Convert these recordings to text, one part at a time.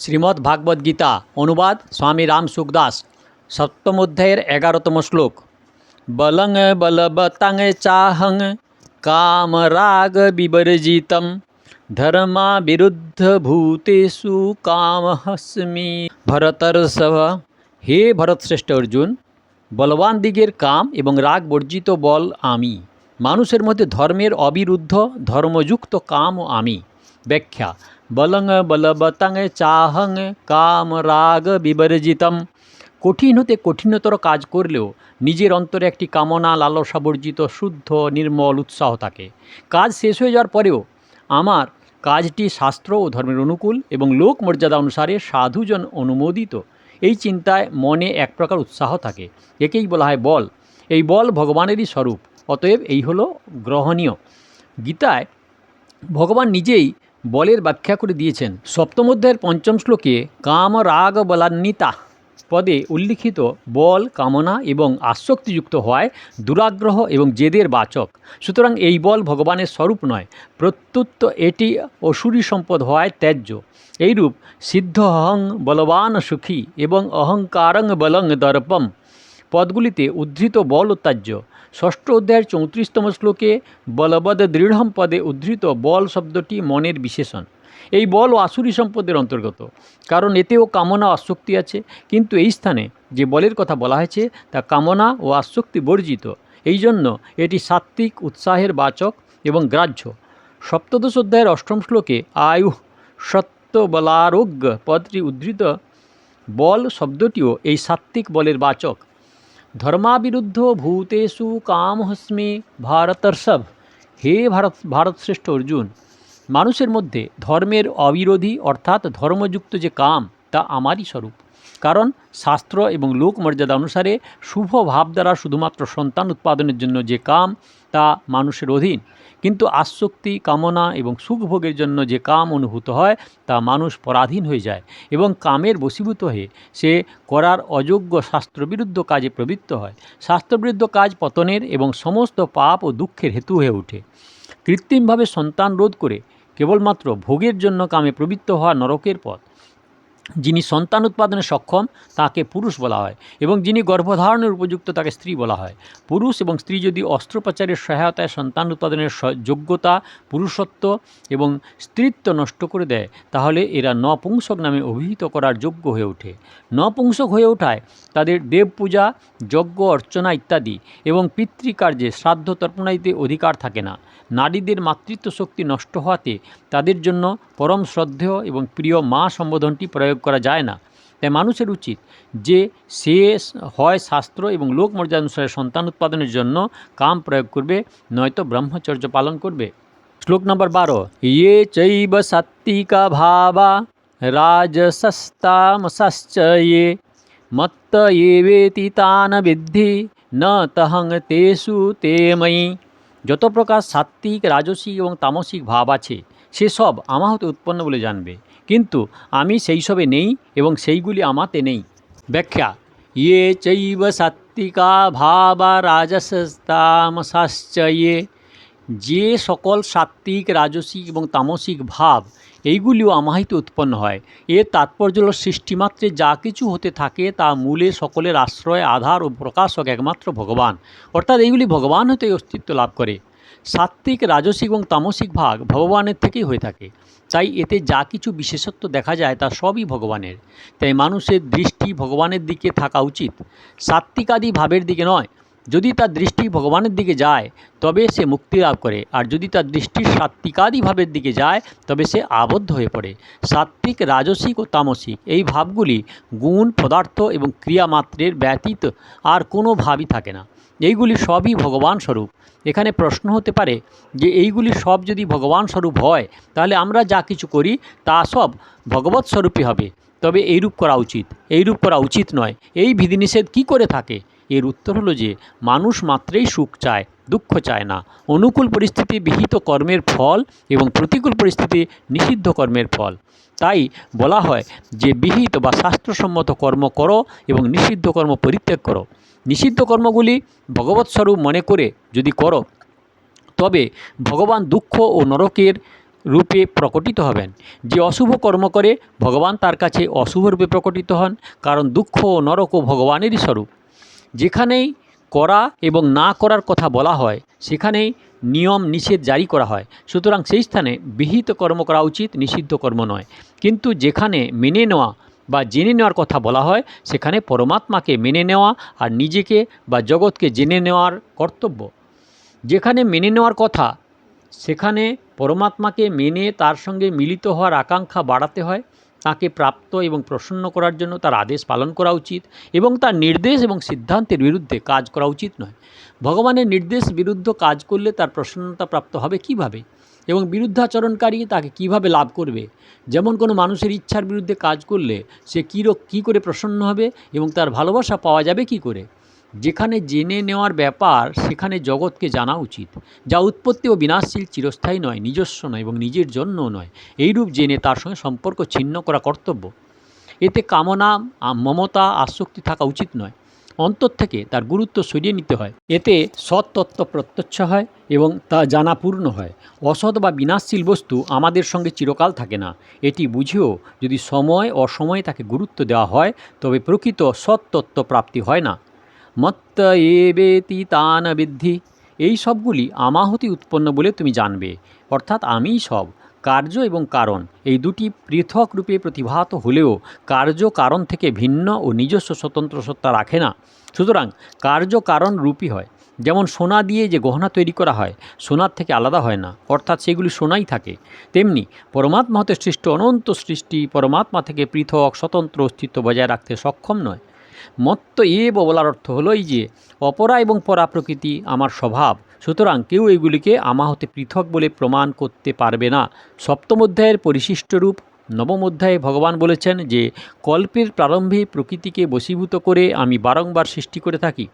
শ্রীমদ্ ভাগবত গীতা, অনুবাদ স্বামী রাম সুখদাস, সপ্তম অধ্যায়ের এগারোতম শ্লোক। বলং বলবতং চাহং কাম রাগ বিবর্জিতম, ধর্মা বিরুদ্ধ ভূতেষু কামহস্মি। ভরতর্ষভ হে ভরতশ্রেষ্ঠ অর্জুন, বলবান দিগের কাম এবং রাগ বর্জিত বল আমি। মানুষের মধ্যে ধর্মের অবিরুদ্ধ, ধর্মযুক্ত কামও আমি। ব্যাখ্যা বলং বলবতং চাহং কাম রাগ বিবর্জিতম কঠিন হতে কঠিনতর কাজ করলেও নিজের অন্তরে একটি কামনা লালসা বর্জিত শুদ্ধ নির্মল উৎসাহ থাকে কাজ শেষ হয়ে যাওয়ার পরেও আমার কাজটি শাস্ত্র ও ধর্মের অনুকূল এবং লোক মর্যাদা অনুসারে সাধুজন অনুমোদিত এই চিন্তায় মনে এক প্রকার উৎসাহ থাকে একেই বলা হয় বল এই বল ভগবানেরই স্বরূপ অতএব এই হলো গ্রহণীয় গীতায় ভগবান নিজেই বলের ব্যাখ্যা করে দিয়েছেন। সপ্তম অধ্যায়ের পঞ্চম শ্লোকে কাম রাগ বলান্বিতা পদে উল্লিখিত বল, কামনা এবং আসক্তিযুক্ত হওয়ায় দুরাগ্রহ এবং জেদের বাচক। সুতরাং এই বল ভগবানের স্বরূপ নয়, প্রত্যুত্ত এটি অসুরী সম্পদ হওয়ায় ত্যায্য। এইরূপ সিদ্ধ অহং বলবান সুখী এবং অহংকারং বলং দর্পম। পদগুলিতে উদ্ধৃত বল ত্যায্য। ষষ্ঠ অধ্যায়ের চৌত্রিশতম শ্লোকে বলবদ দৃঢ়ম পদে উদ্ধৃত বল শব্দটি মনের বিশেষণ। এই বল ও আসুরি সম্পদের অন্তর্গত। কারণ এতেও কামনা আসক্তি আছে। কিন্তু এই স্থানে যে বলের কথা বলা হয়েছে, তা কামনা ও আসক্তি বর্জিত। এই জন্য এটি সাত্ত্বিক, উৎসাহের বাচক এবং গ্রাহ্য। সপ্তদশ অধ্যায়ের অষ্টম শ্লোকে আয়ু সত্য বলারোগ্য পদটি উদ্ধৃত বল শব্দটিও এই সাত্ত্বিক বলের বাচক। ধর্মাবিরুদ্ধ ভূতেষু কামহস্মি ভারতর্ষভ হে ভারত ভারতশ্রেষ্ঠ অর্জুন মানুষের মধ্যে ধর্মের অবিরোধী অর্থাৎ ধর্মযুক্ত যে কাম তা আমারই স্বরূপ। কারণ শাস্ত্র এবং লোক মর্যাদা অনুসারে শুভ ভাব দ্বারা শুধুমাত্র সন্তান উৎপাদনের জন্য যে কাম তা মানুষের অধীন। কিন্তু আসক্তি, কামনা এবং সুখভোগের জন্য যে কাম অনুভূত হয়, তা মানুষ পরাধীন হয়ে যায় এবং কামের বশীভূত হয়ে সে করার অযোগ্য শাস্ত্রবিরুদ্ধ কাজে প্রবৃত্ত হয়। শাস্ত্রবিরুদ্ধ কাজ পতনের এবং সমস্ত পাপ ও দুঃখের হেতু হয়ে ওঠে। কৃত্রিমভাবে সন্তান রোধ করে কেবলমাত্র ভোগের জন্য কামে প্রবৃত্ত হওয়া নরকের পথ। যিনি সন্তান উৎপাদনে সক্ষম, তাকে পুরুষ বলা হয় এবং যিনি গর্ভধারণের উপযুক্ত, তাকে স্ত্রী বলা হয়। পুরুষ এবং স্ত্রী যদি অস্ত্রোপচারের সহায়তায় সন্তান উৎপাদনের যোগ্যতা, পুরুষত্ব এবং স্ত্রীত্ব নষ্ট করে দেয়, তাহলে এরা নপুংসক নামে অভিহিত করার যোগ্য হয়ে ওঠে। নপুংসক হয়ে ওঠায় তাদের দেব পূজা যজ্ঞ, অর্চনা ইত্যাদি এবং পিতৃকার্যে শ্রাদ্ধ তর্পণাইতে অধিকার থাকে না। নারীদের মাতৃত্ব শক্তি নষ্ট হওয়াতে তাদের জন্য পরম শ্রদ্ধেয় এবং প্রিয় মা সম্বোধনটি প্রয়োগ করা যায় না। তাই মানুষের উচিত যে সে হয় শাস্ত্র এবং লোক মর্যাদা অনুসারে সন্তান উৎপাদনের জন্য কাম প্রয়োগ করবে, নয়তো ব্রহ্মচর্য পালন করবে। শ্লোক নম্বর বারো ইয়ে চৈব সাত্বিকা ভাবা রাজসস্তামসশ্চ ইয়ে মত্ত এবেতি তান বিদ্ধি ন তহং তেষু তে ময়ি যত প্রকার সাত্ত্বিক, রাজসিক এবং তামসিক ভাব আছে সেসব আমা হতে উৎপন্ন বলে জানবে। কিন্তু আমি সেই সবে নেই এবং সেইগুলি আমাতে নেই। ব্যাখ্যা ইয়ে চৈব সাত্ত্বিকা ভাবা রাজসস্তামসাশ্চ ইয়ে যে সকল সাত্ত্বিক, রাজসিক এবং তামসিক ভাব, এইগুলিও আমাহিতে উৎপন্ন হয়। এর তাৎপর্য হল সৃষ্টিমাত্রে যা কিছু হতে থাকে তা মূলে সকলের আশ্রয়, আধার ও প্রকাশক একমাত্র ভগবান। অর্থাৎ এইগুলি ভগবান হতে অস্তিত্ব লাভ করে। সাত্ত্বিক, রাজসিক এবং তামসিক ভাগ ভগবানের থেকেই হয়ে থাকে। তাই এতে যা কিছু বিশেষত্ব দেখা যায় তা সবই ভগবানের। তাই মানুষের দৃষ্টি ভগবানের দিকে থাকা উচিত। সাত্ত্বিকাদি ভাবের দিকে নয়। যদি তার দৃষ্টি ভগবানের দিকে যায়, তবে সে মুক্তি লাভ করে। আর যদি তার দৃষ্টি সাত্ত্বিকাদি ভাবের দিকে যায়, তবে সে আবদ্ধ হয়ে পড়ে। সাত্ত্বিক, রাজসিক ও তামসিক এই ভাবগুলি গুণ, পদার্থ এবং ক্রিয়ামাত্রের ব্যতীত আর কোনো ভাবই থাকে না। এইগুলি সবই ভগবান স্বরূপ। এখানে প্রশ্ন হতে পারে যে এইগুলি সব যদি ভগবান স্বরূপ হয়, তাহলে আমরা যা কিছু করি, তা সব ভগবৎ স্বরূপই হবে। তবে এইরূপ করা উচিত। এইরূপ করা উচিত নয়। এই বিধিনিষেধ কি করে থাকে? এর উত্তর হলো যে মানুষ মাত্রেই সুখ চায়। দুঃখ চায় না। অনুকূল পরিস্থিতি বিহিত কর্মের ফল এবং প্রতিকূল পরিস্থিতি নিষিদ্ধ কর্মের ফল। তাই বলা হয় যে বিহিত বা শাস্ত্রসম্মত কর্ম করো এবং নিষিদ্ধ কর্ম পরিত্যাগ করো। নিষিদ্ধ কর্মগুলি ভগবৎস্বরূপ মনে করে যদি করো, তবে ভগবান দুঃখ ও নরকের রূপে প্রকটিত হবেন। যে অশুভ কর্ম করে, ভগবান তার কাছে অশুভ রূপে প্রকটিত হন, কারণ দুঃখ ও নরক ও ভগবানেরই স্বরূপ। যেখানেই করা এবং না করার কথা বলা হয়, সেখানেই নিয়ম নিষেধ জারি করা হয়। সুতরাং সেই স্থানে বিহিত কর্ম করা উচিত, নিষিদ্ধ কর্ম নয়। কিন্তু যেখানে মেনে নেওয়া বা জেনে নেওয়ার কথা বলা হয়, সেখানে পরমাত্মাকে মেনে নেওয়া আর নিজেকে বা জগৎকে জেনে নেওয়ার কর্তব্য। যেখানে মেনে নেওয়ার কথা, সেখানে পরমাত্মাকে মেনে তার সঙ্গে মিলিত হওয়ার আকাঙ্ক্ষা বাড়াতে হয়। তাকে প্রাপ্ত এবং প্রসন্ন করার জন্য তার আদেশ পালন করা উচিত এবং তার নির্দেশ এবং সিদ্ধান্তের বিরুদ্ধে কাজ করা উচিত নয়। ভগবানের নির্দেশ বিরুদ্ধ কাজ করলে তার প্রসন্নতা প্রাপ্ত হবে কীভাবে? এবং বিরুদ্ধাচরণকারী তাকে কীভাবে লাভ করবে? যেমন কোনো মানুষের ইচ্ছার বিরুদ্ধে কাজ করলে সে কী কী করে প্রসন্ন হবে এবং তার ভালোবাসা পাওয়া যাবে কি করে? যেখানে জেনে নেওয়ার ব্যাপার, সেখানে জগৎকে জানা উচিত, যা উৎপত্তি ও বিনাশশীল চিরস্থায়ী নয়, নিজস্ব নয় এবং নিজের জন্যও নয়। এইরূপ জেনে তার সঙ্গে সম্পর্ক ছিন্ন করা কর্তব্য। এতে কামনা মমতা, আসক্তি থাকা উচিত নয়। অন্তর থেকে তার গুরুত্ব সরিয়ে নিতে হয়। এতে সৎ তত্ত্ব প্রত্যক্ষ হয় এবং তা জানা পূর্ণ হয়। অসৎ বা বিনাশশীল বস্তু আমাদের সঙ্গে চিরকাল থাকে না। এটি বুঝেও যদি সময় অসময়ে তাকে গুরুত্ব দেওয়া হয়, তবে প্রকৃত সৎ তত্ত্ব প্রাপ্তি হয় না। মত্ত এবেতি তান বিদ্ধি। এই সবগুলি আমাহতি উৎপন্ন বলে তুমি জানবে। অর্থাৎ আমিই সব, কার্য এবং কারণ। এই দুটি পৃথক রূপে প্রতিভাত হলেও কার্য কারণ থেকে ভিন্ন ও নিজস্ব স্বতন্ত্র সত্তা রাখে না। সুতরাং কার্য কারণ রূপী হয়। যেমন সোনা দিয়ে যে গহনা তৈরি করা হয়, সোনার থেকে আলাদা হয় না, অর্থাৎ সেগুলি সোনাই থাকে। তেমনি পরমাত্মা হতে সৃষ্ট অনন্ত সৃষ্টি পরমাত্মা থেকে পৃথক স্বতন্ত্র অস্তিত্ব বজায় রাখতে সক্ষম নয়। মত্ত এব বলার অর্থ হলো এই যে, অপরা এবং পরা প্রকৃতি আমার স্বভাব। সুতরাং কেউ এগুলিকে আমা হতে পৃথক বলে প্রমাণ করতে পারবে না। সপ্তম অধ্যায়ের পরিশিষ্ট রূপ। নবম অধ্যায়ে ভগবান বলেছেন যে, কল্পের প্রারম্ভে প্রকৃতিকে বশীভূত করে আমি বারংবার সৃষ্টি করে থাকি।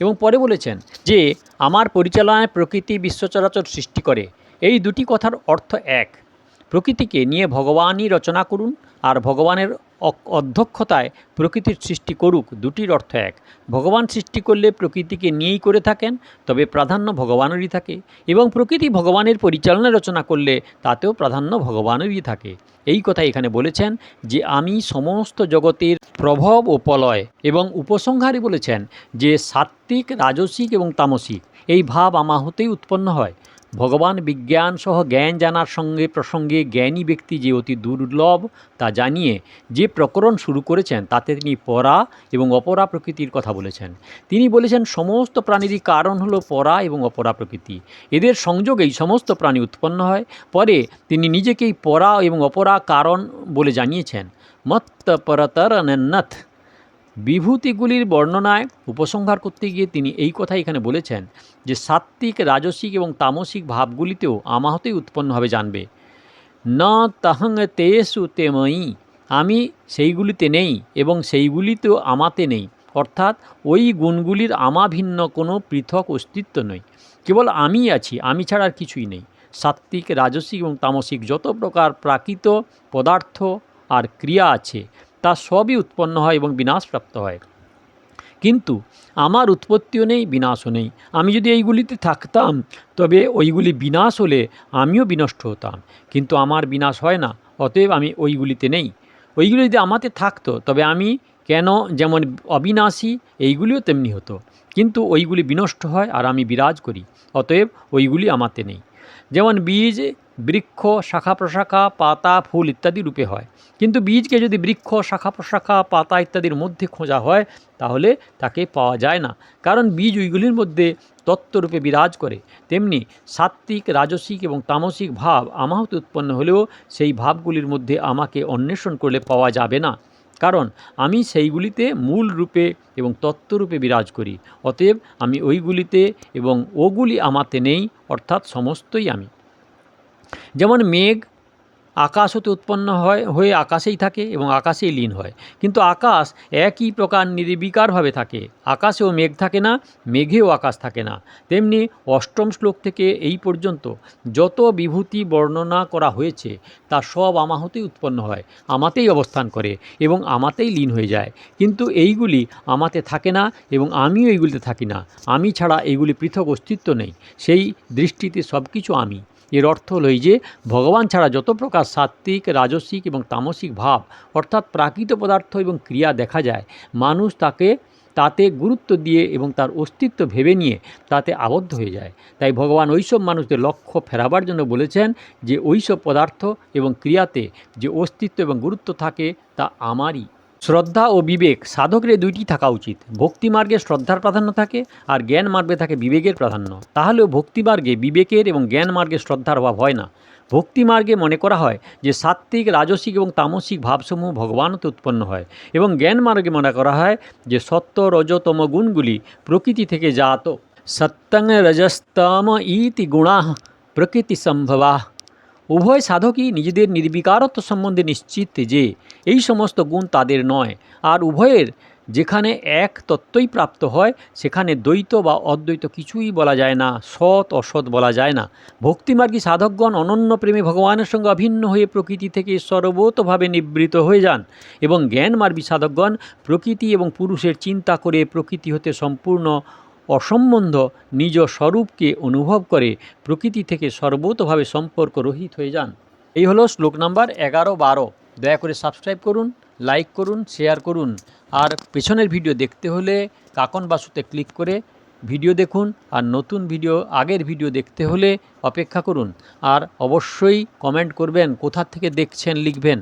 এবং পরে বলেছেন যে, আমার পরিচালনায় প্রকৃতি বিশ্বচরাচর সৃষ্টি করে। এই দুটি কথার অর্থ এক। প্রকৃতিকে নিয়ে ভগবানই রচনা করুন আর ভগবানের অধ্যক্ষতায় প্রকৃতির সৃষ্টি করুক দুটির অর্থ এক। ভগবান সৃষ্টি করলে প্রকৃতিকে নিয়েই করে থাকেন, তবে প্রাধান্য ভগবানেরই থাকে এবং প্রকৃতি ভগবানের পরিচালনা রচনা করলে তাতেও প্রাধান্য ভগবানেরই থাকে। এই কথা এখানে বলেছেন যে, আমি সমস্ত জগতের প্রভব ও প্রলয় এবং উপসংহারে বলেছেন যে, সাত্ত্বিক, রাজসিক এবং তামসিক, এই ভাব আমা হতেই উৎপন্ন হয়। ভগবান বিজ্ঞান সহ জ্ঞান জানার সঙ্গে প্রসঙ্গে জ্ঞানী ব্যক্তি যে অতি দুর্লভ তা জানিয়ে যে প্রকরণ শুরু করেছেন, তাতে তিনি পরা এবং অপরা প্রকৃতির কথা বলেছেন। তিনি বলেছেন, সমস্ত প্রাণীরই কারণ হলো পরা এবং অপরা প্রকৃতি। এদের সংযোগেই সমস্ত প্রাণী উৎপন্ন হয়। পরে তিনি নিজেকেই পরা এবং অপরা কারণ বলে জানিয়েছেন। মত্ত নথ বিভূতিগুলির বর্ণনায় উপসংহার করতে গিয়ে তিনি এই কথা এখানে বলেছেন যে সাত্ত্বিক, রাজসিক এবং তামসিক ভাবগুলিতেও আমাহতেই উৎপন্ন হবে জানবে। ন তাহং তেসু তেময়ী, আমি সেইগুলিতে নেই এবং সেইগুলিতেও আমাতে নেই। অর্থাৎ ওই গুণগুলির আমা ভিন্ন কোনো পৃথক অস্তিত্ব নয়। কেবল আমিই আছি, আমি ছাড়া আর কিছুই নেই। সাত্ত্বিক, রাজসিক এবং তামসিক যত প্রকার প্রাকৃত পদার্থ আর ক্রিয়া আছে তা সবই উৎপন্ন হয় এবং বিনাশপ্রাপ্ত হয়। কিন্তু আমার উৎপত্তিও নেই, বিনাশও নেই। আমি যদি এইগুলিতে থাকতাম, তবে ওইগুলি বিনাশ হলে আমিও বিনষ্ট হতাম। কিন্তু আমার বিনাশ হয় না, অতএব আমি ওইগুলিতে নেই। ওইগুলি যদি আমাতে থাকতো, তবে আমি কেন যেমন অবিনাশী, এইগুলিও তেমনি হতো। কিন্তু ওইগুলি বিনষ্ট হয় আর আমি বিরাজ করি, অতএব ওইগুলি আমাতে নেই। যেমন বীজ, বৃক্ষ শাখা প্রশাখা পাতা, ফুল ইত্যাদি রূপে হয়। কিন্তু বীজকে যদি বৃক্ষ শাখা প্রশাখা পাতা ইত্যাদির মধ্যে খোঁজা হয়, তাহলে তাকে পাওয়া যায় না। কারণ বীজ ওইগুলির মধ্যে তত্ত্বরূপে বিরাজ করে। তেমনি সাত্ত্বিক, রাজসিক এবং তামসিক ভাব আমাহতে উৎপন্ন হলেও সেই ভাবগুলির মধ্যে আমাকে অন্বেষণ করলে পাওয়া যাবে না। কারণ আমি সেইগুলিতে মূল রূপে এবং তত্ত্বরূপে বিরাজ করি, অতএব আমি ওইগুলিতে এবং ওগুলি আমাতে নেই, অর্থাৎ সমস্তই আমি। যেমন মেঘ আকাশ হতে উৎপন্ন হয়, হয়ে আকাশেই থাকে এবং আকাশেই লীন হয়। কিন্তু আকাশ একই প্রকার নির্বিকারভাবে থাকে। আকাশেও মেঘ থাকে না, মেঘেও আকাশ থাকে না। তেমনি অষ্টম শ্লোক থেকে এই পর্যন্ত যত বিভূতি বর্ণনা করা হয়েছে, তা সব আমাহতেই উৎপন্ন হয়, আমাতেই অবস্থান করে এবং আমাতেই লীন হয়ে যায়। কিন্তু এইগুলি আমাতে থাকে না এবং আমিও এইগুলিতে থাকি না। আমি ছাড়া এইগুলি পৃথক অস্তিত্ব নেই। সেই দৃষ্টিতে সব কিছু আমি। এর অর্থ হলো এই যে, ভগবান ছাড়া যত প্রকার সাত্ত্বিক রাজসিক এবং তামসিক ভাব, অর্থাৎ প্রাকৃত পদার্থ এবং ক্রিয়া দেখা যায়, মানুষ তাকে, তাতে গুরুত্ব দিয়ে এবং তার অস্তিত্ব ভেবে নিয়ে তাতে আবদ্ধ হয়ে যায়। তাই ভগবান ওইসব মানুষদের লক্ষ্য ফেরাবার জন্য বলেছেন যে ওইসব পদার্থ এবং ক্রিয়াতে যে অস্তিত্ব এবং গুরুত্ব থাকে তা আমারই। শ্রদ্ধা ও বিবেক সাধকের দুইটি থাকা উচিত। ভক্তি মার্গে শ্রদ্ধার প্রাধান্য থাকে আর জ্ঞান মার্গে থাকে বিবেকের প্রাধান্য। তাহলেও ভক্তি মার্গে বিবেকের এবং জ্ঞান মার্গে শ্রদ্ধার অভাব হয় না। ভক্তি মার্গে মনে করা হয় যে সাত্ত্বিক, রাজসিক এবং তামসিক ভাবসমূহ ভগবানতে উৎপন্ন হয় এবং জ্ঞান মার্গে মনে করা হয় যে সত্য রজতম গুণগুলি প্রকৃতি থেকে জাত। সত্যং রজস্তম ইতি গুণা প্রকৃতি সম্ভবা। উভয় সাধকই নিজেদের নির্বিকারত্ব সম্বন্ধে নিশ্চিত যে এই সমস্ত গুণ তাদের নয়, আর উভয়ের যেখানে এক তত্ত্বই প্রাপ্ত হয়, সেখানে দ্বৈত বা অদ্বৈত কিছুই বলা যায় না, সৎ, অসৎ বলা যায় না। ভক্তিমার্গী সাধকগণ অনন্য প্রেমে ভগবানের সঙ্গে অভিন্ন হয়ে প্রকৃতি থেকে সর্বতভাবে নিবৃত হয়ে যান এবং জ্ঞানমার্গী সাধকগণ প্রকৃতি এবং পুরুষের চিন্তা করে প্রকৃতি হতে সম্পূর্ণ অসম্বন্ধ নিজ স্বরূপকে অনুভব করে প্রকৃতি থেকে সর্বতভাবে সম্পর্ক রহিত হয়ে যান। এই হলো শ্লোক নাম্বার এগারো বারো। দয়া করে সাবস্ক্রাইব করুন, লাইক করুন, শেয়ার করুন। আর পেছনের ভিডিও দেখতে হলে কাকন বাসুতে ক্লিক করে ভিডিও দেখুন আর নতুন ভিডিও, আগের ভিডিও দেখতে হলে অপেক্ষা করুন। আর অবশ্যই কমেন্ট করবেন, কোথা থেকে দেখছেন, লিখবেন।